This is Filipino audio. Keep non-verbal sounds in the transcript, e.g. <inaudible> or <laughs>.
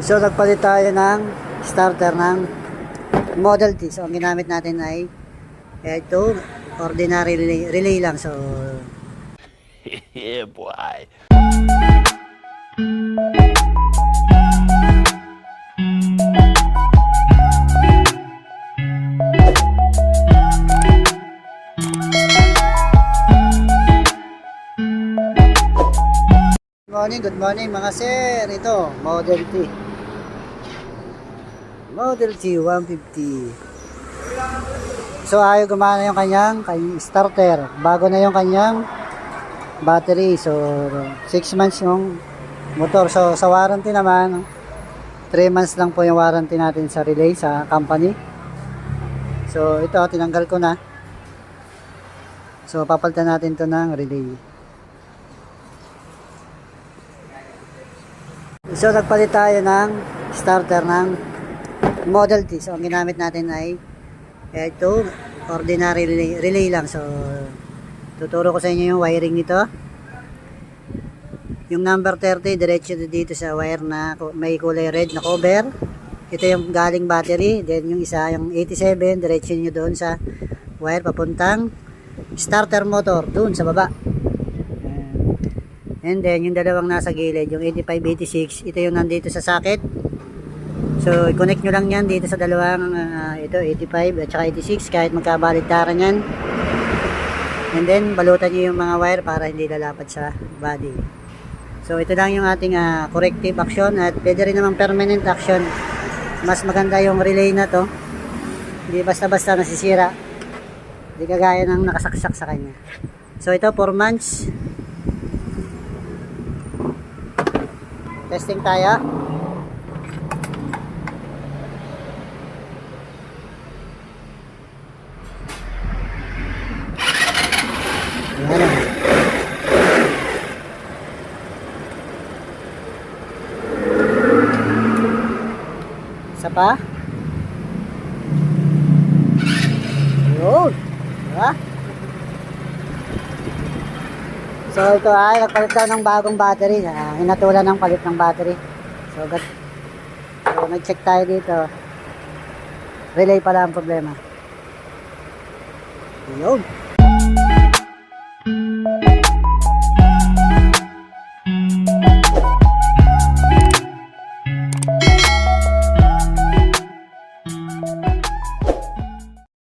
So nagpalit tayo ng starter ng Model T. So ang ginamit natin ay ito, ordinary relay, relay lang. So <laughs> yeah, boy. Good morning, good morning mga sir. Ito, Model T. Model T 150. So ayaw gumana yung kanyang, kanyang starter. Bago na yung kanyang battery. So 6 months yung motor. So sa warranty naman, 3 months lang po yung warranty natin sa relay sa company. So ito, tinanggal ko na. So papalitan natin to ng relay. So nagpalit tayo ng starter ng Model T. So ang ginamit natin ay ito, ordinary relay, relay lang. So tuturo ko sa inyo yung wiring nito. Yung number 30, diretso dito sa wire na may kulay red na cover. Ito yung galing battery. Then yung isa, yung 87, diretso nyo doon sa wire papuntang starter motor doon sa baba. And then, yung dalawang nasa gilid, yung 85-86, ito yung nandito sa socket. So, i-connect nyo lang yan dito sa dalawang, ah, ito, 85 at saka 86, kahit magkabaligtaran yan. And then, balutan nyo yung mga wire para hindi lalapad sa body. So, ito lang yung ating ah, corrective action at pwede rin namang permanent action. Mas maganda yung relay na to. Hindi basta-basta nasisira. Hindi kagaya ng nakasaksak sa kanya. So, ito, 4 months. Testing tayo. Ayan. Isa pa. Yun. Diba? So ito ay nagpalit daw ng bagong battery. Uh, hinatulan ng palit ng battery. So, so nag-check tayo dito. Relay pala ang problema. Yun.